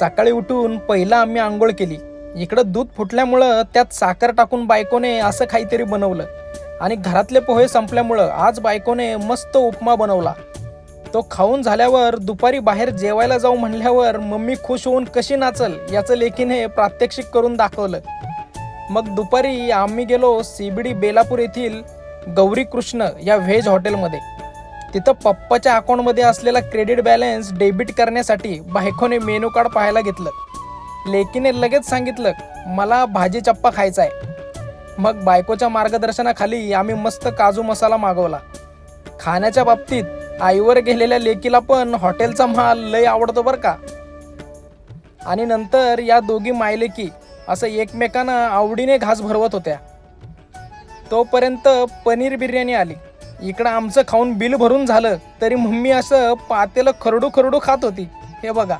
सकाळी उठून पहिला आम्ही आंघोळ केली. इकडं दूध फुटल्यामुळं त्यात साखर टाकून बायकोने असं काहीतरी बनवलं. आणि घरातले पोहे संपल्यामुळं आज बायकोने मस्त उपमा बनवला. तो खाऊन झाल्यावर दुपारी बाहेर जेवायला जाऊ म्हणल्यावर मम्मी खुश होऊन कशी नाचल याचं लेखीने प्रात्यक्षिक करून दाखवलं. मग दुपारी आम्ही गेलो सीबीडी बेलापूर येथील गौरी कृष्ण या व्हेज हॉटेलमध्ये. तिथं पप्पाच्या अकाउंटमध्ये असलेला क्रेडिट बॅलन्स डेबिट करण्यासाठी बायकोने मेनू कार्ड पाहायला घेतलं. लेकीने लगेच सांगितलं मला भाजी चप्पा खायचा आहे मग बायकोच्या मार्गदर्शनाखाली आम्ही मस्त काजू मसाला मागवला. खाण्याच्या बाबतीत आईवर गेलेल्या लेकीला पण हॉटेलचा माल लय आवडतो बरं का? आणि नंतर या दोघी मायलेकी असं एकमेकांना आवडीने घास भरवत होत्या. तोपर्यंत पनीर बिर्याणी आली. इकडं आमचं खाऊन बिल भरून झालं तरी मम्मी असं पातेलं खरडू खरडू खात होती. हे बघा.